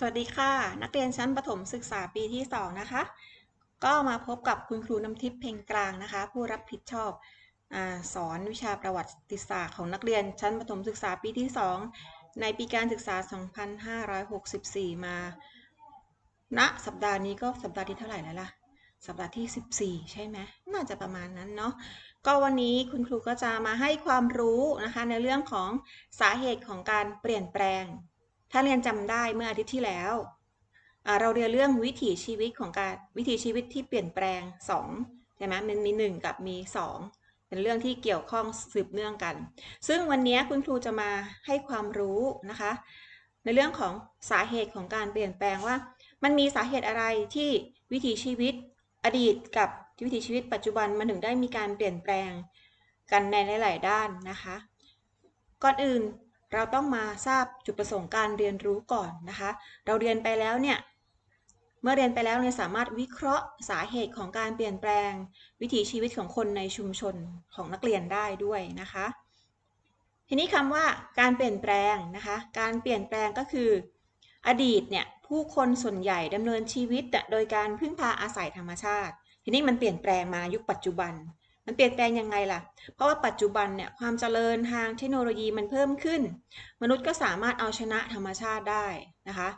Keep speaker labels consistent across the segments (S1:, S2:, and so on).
S1: สวัสดีค่ะ นักเรียนชั้นประถมศึกษาปีที่ 2 นะคะ ก็มาพบกับคุณครูน้ำทิพย์เพ่งกลางนะคะ ผู้รับผิดชอบอสอนวิชาประวัติศาสตร์ของนักเรียนชั้นประถมศึกษาปีที่ 2 ในปีการศึกษา 2564 มาณสัปดาห์นี้ก็สัปดาห์ที่เท่าไหร่แล้วล่ะ สัปดาห์ที่ 14 ใช่ไหมน่าจะประมาณนั้นเนาะก็วันนี้คุณครูก็จะมาให้ความรู้นะคะในเรื่องของสาเหตุของการเปลี่ยนแปลง ถ้าเรียนจำได้เมื่ออาทิตย์ที่แล้ว เราเรียนเรื่องวิถีชีวิตของการวิถีชีวิตที่เปลี่ยนแปลง2ใช่ไหมมันมี 1 กับมี 2 เป็นเรื่องที่เกี่ยวข้องสืบเนื่องกัน ซึ่งวันนี้คุณครูจะมาให้ความรู้นะคะ ในเรื่องของสาเหตุของการเปลี่ยนแปลงว่า มันมีสาเหตุอะไรที่วิถีชีวิตอดีตกับวิถีชีวิตปัจจุบันมันถึงได้มีการเปลี่ยนแปลงกันในหลาย ๆ ด้านนะคะ ก่อนอื่น เราต้องมาทราบจุดประสงค์การเรียนรู้ก่อนนะคะ เราเรียนไปแล้วเนี่ย เมื่อเรียนไปแล้วเนี่ยสามารถวิเคราะห์สาเหตุของการเปลี่ยนแปลง วิถีชีวิตของคนในชุมชนของนักเรียนได้ด้วยนะคะ ทีนี้คำว่าการเปลี่ยนแปลงนะคะ การเปลี่ยนแปลงก็คือ อดีตเนี่ยผู้คนส่วนใหญ่ดำเนินชีวิตโดยการพึ่งพาอาศัยธรรมชาติ ทีนี้มันเปลี่ยนแปลงมายุคปัจจุบัน มันเปลี่ยนแปลงยังไงล่ะ เพราะว่าปัจจุบันเนี่ยความเจริญทางเทคโนโลยีมันเพิ่มขึ้น มนุษย์ก็สามารถเอาชนะธรรมชาติได้นะคะ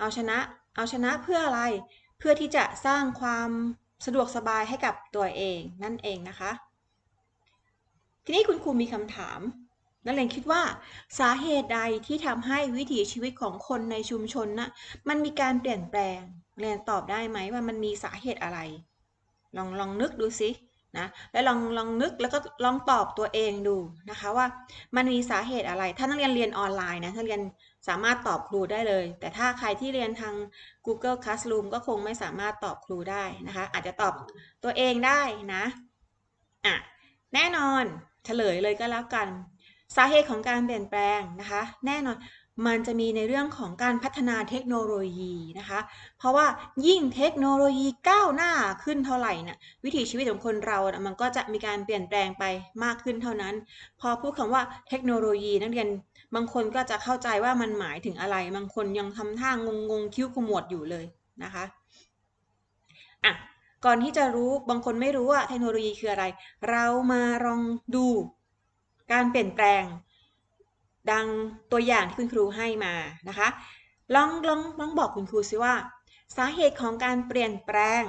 S1: เอาชนะเอาชนะเพื่ออะไร เพื่อที่จะสร้างความสะดวกสบายให้กับตัวเองนั่นเองนะคะ ทีนี้คุณครูมีคำถามนักเรียนคิดว่าสาเหตุใดที่ทำให้วิถีชีวิตของคนในชุมชนนะ่ะมันมีการเปลี่ยนแปลงเรียนตอบได้ไหมว่ามันมีสาเหตุอะไร ลองลองนึกดูสิ นะแล้วลองลองนึกแล้วก็ลองตอบตัวเองดูนะคะว่ามันมีสาเหตุอะไร ถ้านักเรียนเรียนออนไลน์นะถ้าเรียนสามารถตอบครูได้เลย แต่ถ้าใครที่เรียนทาง Google Classroom ก็คงไม่สามารถตอบครูได้นะคะ อาจจะตอบตัวเองได้นะอะแน่นอนเฉลยเลยก็แล้วกัน สาเหตุของการเปลี่ยนแปลงนะคะ แน่นอน มันจะมีในเรื่องของการพัฒนาเทคโนโลยีนะคะ เพราะว่ายิ่งเทคโนโลยีก้าวหน้าขึ้นเท่าไหร่นะ่ะวิถีชีวิตของคนเรานะมันก็จะมีการเปลี่ยนแปลงไปมากขึ้นเท่านั้น พอพูดคำว่าเทคโนโลยีนักเรียนบางคนก็จะเข้าใจว่ามันหมายถึงอะไร บางคนยังทำท่างงงคิ้วขมวดอยู่เลยนะคะอะก่อนที่จะรู้บางคนไม่รู้ว่าเทคโนโลยีคืออะไร เรามาลองดูการเปลี่ยนแปลง ดังตัวอย่างที่คุณครูให้มานะคะ ลองลองลองบอกคุณครูซิว่า สาเหตุของการเปลี่ยนแปลง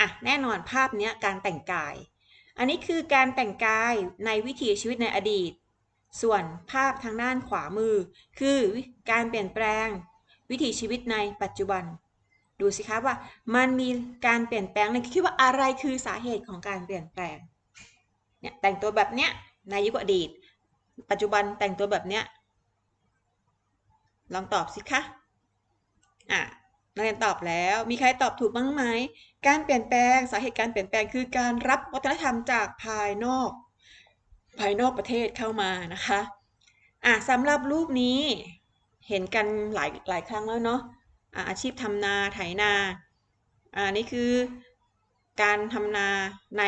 S1: อะแน่นอนภาพเนี้ยการแต่งกาย อันนี้คือการแต่งกายในวิถีชีวิตในอดีต ส่วนภาพทางด้านขวามือ คือการเปลี่ยนแปลง วิถีชีวิตในปัจจุบัน ดูสิคะว่ามันมีการเปลี่ยนแปลงในคิดว่าอะไรคือสาเหตุของการเปลี่ยนแปลงเนี่ยแต่งตัวแบบเนี้ยในยุคอดีต ปัจจุบันแต่งตัวแบบเนี้ย ลองตอบสิคะอะนักเรียนตอบแล้ว มีใครตอบถูกบ้างไหม การเปลี่ยนแปลง สาเหตุการเปลี่ยนแปลงคือการรับวัฒนธรรมจากภายนอก ภายนอกประเทศเข้ามานะคะ อะสำหรับรูปนี้ เห็นกันหลายหลายครั้งแล้วเนาะอะอาชีพทำนาไถนา อ่านี่คือการทำนาใน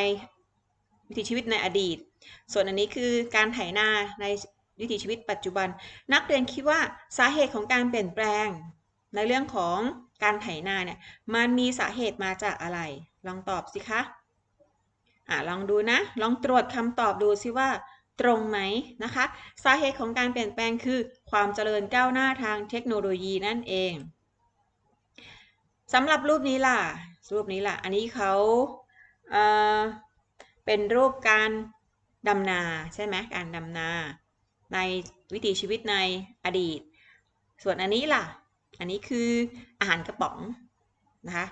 S1: วิถีชีวิตในอดีต ส่วนอันนี้คือการไถนาในวิถีชีวิตปัจจุบัน นักเรียนคิดว่าสาเหตุของการเปลี่ยนแปลง ในเรื่องของการไถนาเนี่ยมันมีสาเหตุมาจากอะไร ลองตอบสิคะอ่าลองดูนะ ลองตรวจคำตอบดูสิว่าตรงไหมนะคะ สาเหตุของการเปลี่ยนแปลงคือความเจริญก้าวหน้าทางเทคโนโลยีนั่นเองสำหรับรูปนี้ล่ะรูปนี้ล่ะ อันนี้เขาเเป็นรูปการดำนาใช่ไหมการดำนา ในวิถีชีวิตในอดีต ส่วนอันนี้ล่ะ อันนี้คืออาหารกระป๋องนะคะ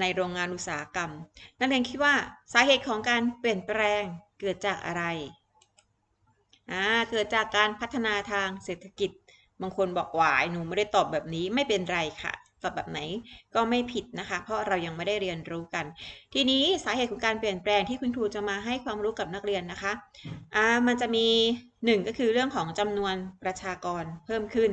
S1: ในโรงงานอุตสาหกรรม นักเรียนคิดว่าสาเหตุของการเปลี่ยนแปลงเกิดจากอะไรอ่าเกิดจากการพัฒนาทางเศรษฐกิจบางคนบอกว่ายหนูไม่ได้ตอบแบบนี้ไม่เป็นไรค่ะ ตอบแบบไหนก็ไม่ผิดนะคะ เพราะเรายังไม่ได้เรียนรู้กัน ทีนี้สาเหตุของการเปลี่ยนแปลงที่คุณครูจะมาให้ความรู้กับนักเรียนนะคะอ่ามันจะมี 1 ก็คือเรื่องของจำนวนประชากรเพิ่มขึ้น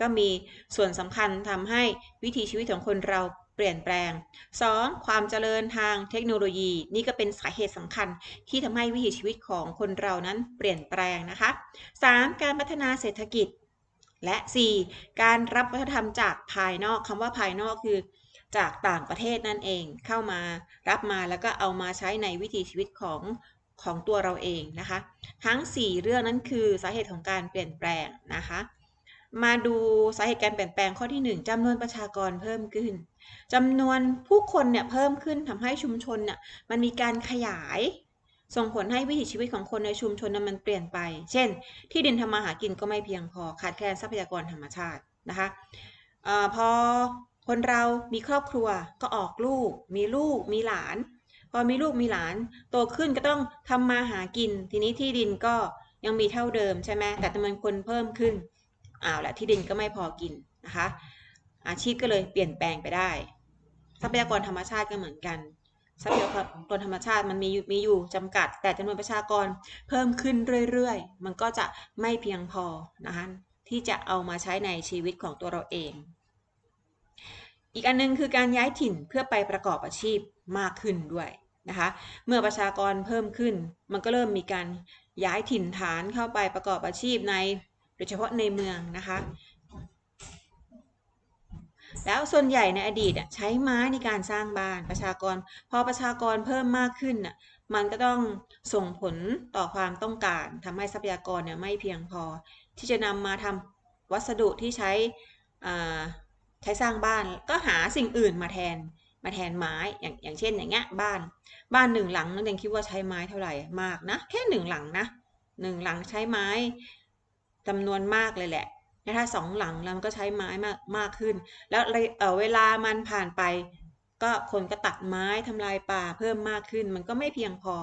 S1: ก็มีส่วนสำคัญทำให้วิถีชีวิตของคนเราเปลี่ยนแปลง 2. ความเจริญทางเทคโนโลยี นี่ก็เป็นสาเหตุสำคัญที่ทำให้วิถีชีวิตของคนเรานั้นเปลี่ยนแปลงนะคะ 3. การพัฒนาเศรษฐกิจ และ 4. การรับวัฒนธรรมจากภายนอกคำว่าภายนอกคือ จากต่างประเทศนั่นเองเข้ามารับมาแล้วก็เอามาใช้ในวิถีชีวิตของของตัวเราเองนะคะ ทั้ง 4 เรื่องนั้นคือสาเหตุของการเปลี่ยนแปลงนะคะ มาดูสาเหตุการเปลี่ยนแปลงข้อที่ 1จำนวนประชากรเพิ่มขึ้นจำนวนผู้คนเนี่ยเพิ่มขึ้นทำให้ชุมชนเนี่ยมันมีการขยาย ส่งผลให้วิถีชีวิตของคนในชุมชนนั้นมันเปลี่ยนไป เช่น ที่ดินทำมาหากินก็ไม่เพียงพอ ขาดแคลนทรัพยากรธรรมชาตินะคะอพอคนเรามีครอบครัวก็ออกลูก มีลูก มีหลาน พอมีลูกมีหลาน โตขึ้นก็ต้องทำมาหากิน ทีนี้ที่ดินก็ยังมีเท่าเดิมใช่ไหมแต่จำนวนคนเพิ่มขึ้นอ้าวแหละที่ดินก็ไม่พอกินนะคะ อาชีพก็เลยเปลี่ยนแปลงไปได้ ทรัพยากรธรรมชาติก็เหมือนกัน ทรัพยากรธรรมชาติมันมีมีอยู่จำกัด แต่จำนวนประชากรเพิ่มขึ้นเรื่อยๆ มันก็จะไม่เพียงพอนะคะที่จะเอามาใช้ในชีวิตของตัวเราเอง อีกอันนึงคือการย้ายถิ่นเพื่อไปประกอบอาชีพมากขึ้นด้วยนะคะเมื่อประชากรเพิ่มขึ้น มันก็เริ่มมีการย้ายถิ่นฐานเข้าไปประกอบอาชีพใน โดยเฉพาะในเมืองนะคะ แล้วส่วนใหญ่ในอดีตใช้ไม้ในการสร้างบ้านประชากร พอประชากรเพิ่มมากขึ้นน่ะมันก็ต้องส่งผลต่อความต้องการทำให้ทรัพยากรเนี่ยไม่เพียงพอ ที่จะนำมาทำวัสดุที่ใช้ใช้สร้างบ้านก็หาสิ่งอื่นมาแทนมาแทนไม้อย่างอย่างเช่นอย่างเงี้ยบ้านบ้านหนึ่งหลังนักเรียนคิดว่าใช้ไม้เท่าไหร่มากนะ แค่หนึ่งหลังนะหนึ่งหลังใช้ไม้จำนวนมากเลยแหละ ถ้าสองหลังแล้วมันก็ใช้ไม้มากมากขึ้น แล้วเวลามันผ่านไป ก็คนก็ตัดไม้ทำลายป่าเพิ่มมากขึ้น มันก็ไม่เพียงพอ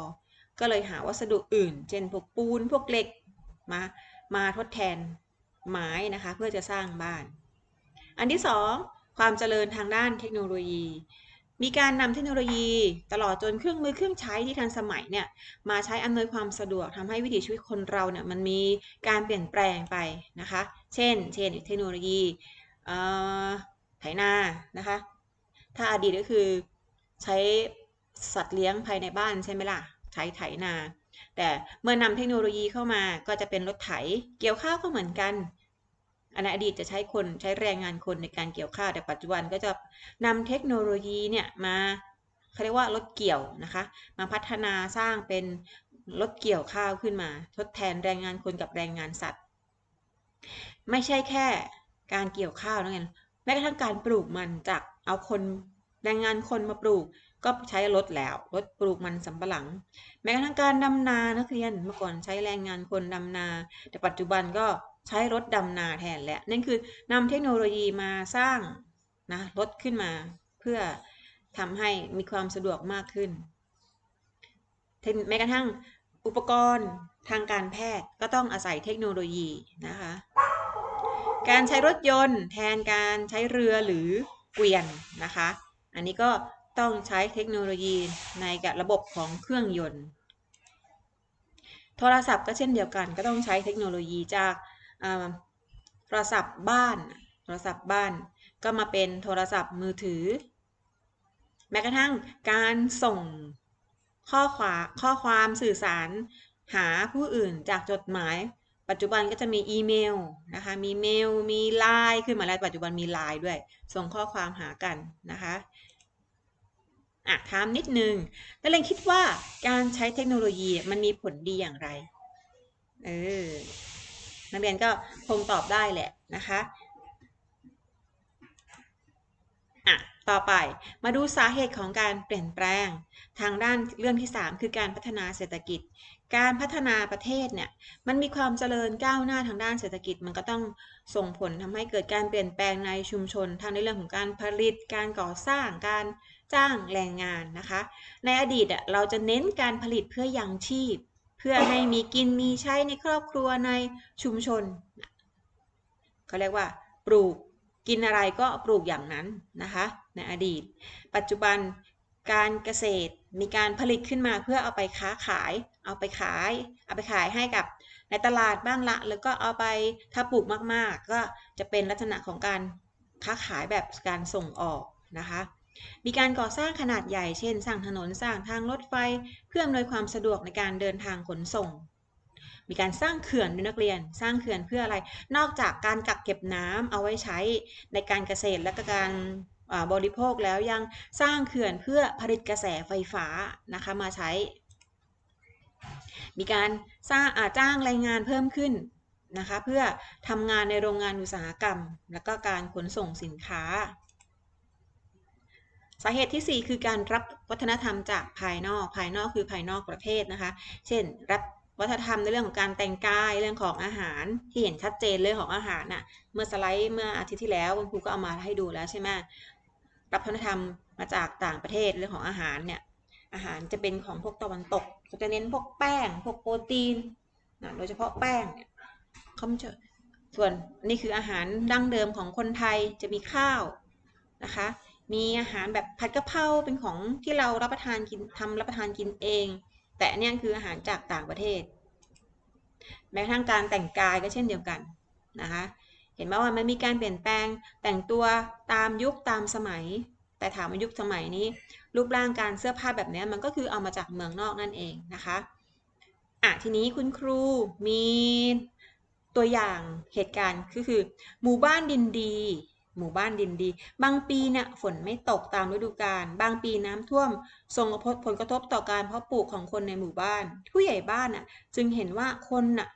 S1: ก็เลยหาวัสดุอื่น เช่นพวกปูนพวกเหล็กมามาทดแทนไม้นะคะเพื่อจะสร้างบ้าน อันที่สองความเจริญทางด้านเทคโนโลยี มีการนำเทคโนโลยีตลอดจนเครื่องมือเครื่องใช้ที่ทันสมัยเนี่ยมาใช้อำนวยความสะดวกทำให้วิถีชีวิตคนเราเนี่ยมันมีการเปลี่ยนแปลงไปนะคะ เช่น เช่นเทคโนโลยีไถนานะคะ ถ้าอดีตก็คือใช้สัตว์เลี้ยงภายในบ้านใช่ไหมล่ะใช้ไถนา แต่เมื่อนำเทคโนโลยีเข้ามาก็จะเป็นรถไถเกี่ยวข้าวก็เหมือนกัน อันอดีตจะใช้คนใช้แรงงานคนในการเกี่ยวข้าวแต่ปัจจุบันก็จะนำเทคโนโลยีเนี่ยมาเขาเรียกว่ารถเกี่ยวนะคะ มาพัฒนาสร้างเป็นรถเกี่ยวข้าวขึ้นมา ทดแทนแรงงานคนกับแรงงานสัตว์ ไม่ใช่แค่การเกี่ยวข้าวนะเงี้ยแม้กระทั่งการปลูกมันจากเอาคนแรงงานคนมาปลูกก็ใช้รถแล้วรถปลูกมันสำปะหลัง แม้กระทั่งการดำนานักเรียนเมื่อก่อนใช้แรงงานคนดำนา แต่ปัจจุบันก็ ใช้รถดำนาแทนแหละนั่นคือนำเทคโนโลยีมาสร้างนะรถขึ้นมาเพื่อทำให้มีความสะดวกมากขึ้นแม้กระทั่งอุปกรณ์ทางการแพทย์ก็ต้องอาศัยเทคโนโลยีนะคะ การใช้รถยนต์แทนการใช้เรือหรือเกวียนนะคะ อันนี้ก็ต้องใช้เทคโนโลยีในกับระบบของเครื่องยนต์ โทรศัพท์ก็เช่นเดียวกัน ก็ต้องใช้เทคโนโลยีจาก โทรศัพท์บ้าน โทรศัพท์บ้าน ก็มาเป็นโทรศัพท์มือถือ แม้กระทั่งการส่งข้อความข้อความสื่อสารหาผู้อื่นจากจดหมาย ปัจจุบันก็จะมีอีเมลนะคะ มีเมล มีไลน์ขึ้นมาแล้วปัจจุบันมีไลน์ด้วย ส่งข้อความหากันนะคะอะถามนิดนึงนักเรียนคิดว่าการใช้เทคโนโลยีมันมีผลดีอย่างไร เออ นักเรียนก็คงตอบได้แหละนะคะอะต่อไปมาดูสาเหตุของการเปลี่ยนแปลงทางด้านเรื่องที่ 3 คือการพัฒนาเศรษฐกิจ การพัฒนาประเทศเนี่ยมันมีความเจริญก้าวหน้าทางด้านเศรษฐกิจ มันก็ต้องส่งผลทำให้เกิดการเปลี่ยนแปลงในชุมชนทางในเรื่องของการผลิต การก่อสร้างการจ้างแรงงานนะคะ ในอดีตเราจะเน้นการผลิตเพื่อยังชีพ พื่อให้มีกินมีใช้ในครอบครัวในชุมชนเขาเรียกว่า ปลูกกินอะไรก็ปลูกอย่างนั้นนะคะในอดีต ปัจจุบันการเกษตรมีการผลิตขึ้นมาเพื่อเอาไปค้าขาย เอาไปขาย เอาไปขายให้กับในตลาดบ้างละ แล้วก็เอาไปถ้าปลูกมากๆ ก็จะเป็นลักษณะของการค้าขายแบบการส่งออกนะคะ มีการก่อสร้างขนาดใหญ่ เช่น สร้างถนน สร้างทางรถไฟ เพื่ออำนวยความสะดวกในการเดินทางขนส่ง มีการสร้างเขื่อนด้วยนักเรียน สร้างเขื่อนเพื่ออะไร นอกจากการกักเก็บน้ำเอาไว้ใช้ในการเกษตรและก็การบริโภคแล้วยังสร้างเขื่อนเพื่อผลิตกระแสไฟฟ้านะคะมาใช้ มีการสร้างอาจ้างแรงงานเพิ่มขึ้นนะคะเพื่อทำงานในโรงงานอุตสาหกรรม และก็การขนส่งสินค้า สาเหตุที่ 4 คือการรับวัฒนธรรมจากภายนอก ภายนอกคือภายนอกประเทศนะคะ เช่น รับวัฒนธรรมในเรื่องของการแต่งกาย เรื่องของอาหารที่เห็นชัดเจนเรื่องของอาหารน่ะ เมื่อสไลด์เมื่ออาทิตย์ที่แล้วคุณครูก็เอามาให้ดูแล้วใช่ไหมรับวัฒนธรรมมาจากต่างประเทศเรื่องของอาหารเนี่ย อาหารจะเป็นของพวกตะวันตกเขาจะเน้นพวกแป้ง พวกโปรตีนนะโดยเฉพาะแป้งเนี่ยเขาจะส่วนนี่คืออาหารดั้งเดิมของคนไทยจะมีข้าวนะคะ มีอาหารแบบผัดกะเพราเป็นของที่เรารับประทานกินทำรับประทานกินเอง แต่เนี่ยคืออาหารจากต่างประเทศ แม้กระทั่งการแต่งกายก็เช่นเดียวกันนะคะเห็นไหมว่ามันมีการเปลี่ยนแปลงแต่งตัวตามยุคตามสมัย แต่ถามว่ายุคสมัยนี้ รูปร่างการเสื้อผ้าแบบนี้มันก็คือเอามาจากเมืองนอกนั่นเองนะคะอะทีนี้คุณครูมีตัวอย่างเหตุการณ์ก็คือ หมู่บ้านดินดี หมู่บ้านดินดี บางปีเนี่ยฝนไม่ตกตามฤดูกาล บางปีน้ำท่วม ส่งผลกระทบต่อการเพาะปลูกของคนในหมู่บ้าน ผู้ใหญ่บ้านน่ะจึงเห็นว่าคนน่ะ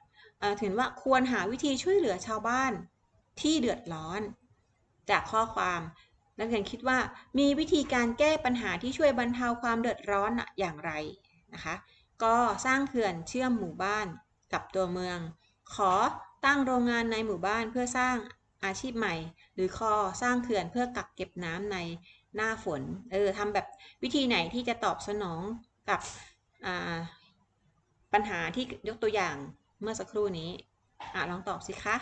S1: ถือว่าควรหาวิธีช่วยเหลือชาวบ้านที่เดือดร้อน จากข้อความนักเรียนคิดว่ามีวิธีการแก้ปัญหาที่ช่วยบรรเทาความเดือดร้อนอย่างไรนะคะ ก็สร้างเขื่อนเชื่อมหมู่บ้านกับตัวเมือง ขอตั้งโรงงานในหมู่บ้านเพื่อสร้าง อาชีพใหม่ หรือคอสร้างเขื่อนเพื่อกักเก็บน้ำในหน้าฝน เออทำแบบวิธีไหนที่จะตอบสนองกับปัญหาที่ยกตัวอย่างเมื่อสักครู่นี้อลองตอบสิคะ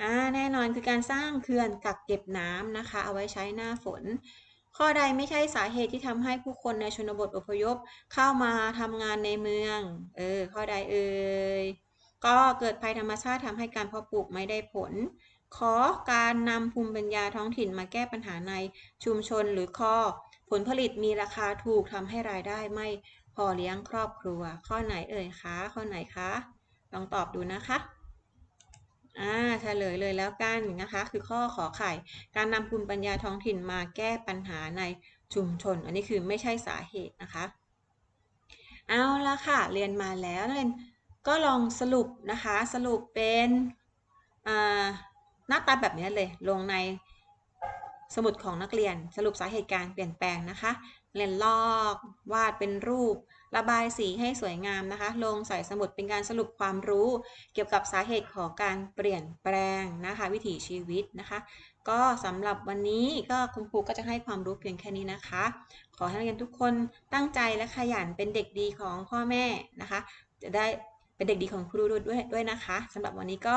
S1: อ่าแน่นอนคือการสร้างเขื่อนกักเก็บน้ำนะคะ เอาไว้ใช้หน้าฝน ข้อใดไม่ใช่สาเหตุที่ทำให้ผู้คนในชนบทอพยพเข้ามาทำงานในเมือง เออ ข้อใดเอ่ยก็เกิดภัยธรรมชาติทำให้การเพาะปลูกไม่ได้ผล ขอการนำภูมิปัญญาท้องถิ่นมาแก้ปัญหาในชุมชนหรือข้อ ผลผลิตมีราคาถูกทำให้รายได้ไม่พอเลี้ยงครอบครัว ข้อไหนเอ่ยคะ ข้อไหนคะ ลองตอบดูนะคะอ่าเฉลยเลยแล้วกันนะคะ คือข้อขอไข่ การนำภูมิปัญญาท้องถิ่นมาแก้ปัญหาในชุมชน อันนี้คือไม่ใช่สาเหตุนะคะ เอาละค่ะ เรียนมาแล้วกเรียนก็ลองสรุปนะคะ สรุปเป็นห น้าตาแบบนี้เลยลงในสมุดของนักเรียนสรุปสาเหตุการเปลี่ยนแปลงนะคะเรียนลอกวาดเป็นรูป ระบายสีให้สวยงามนะคะ ลงใส่สมุดเป็นการสรุปความรู้ เกี่ยวกับสาเหตุของการเปลี่ยนแปลงนะคะ วิถีชีวิตนะคะ ก็สำหรับวันนี้ก็คุณครูก็จะให้ความรู้เพียงแค่นี้นะคะ ขอให้นักเรียนทุกคนตั้งใจและขยันเป็นเด็กดีของพ่อแม่นะคะ จะได้เป็นเด็กดีของครูด้วยด้วยนะคะสำหรับวันนี้ก็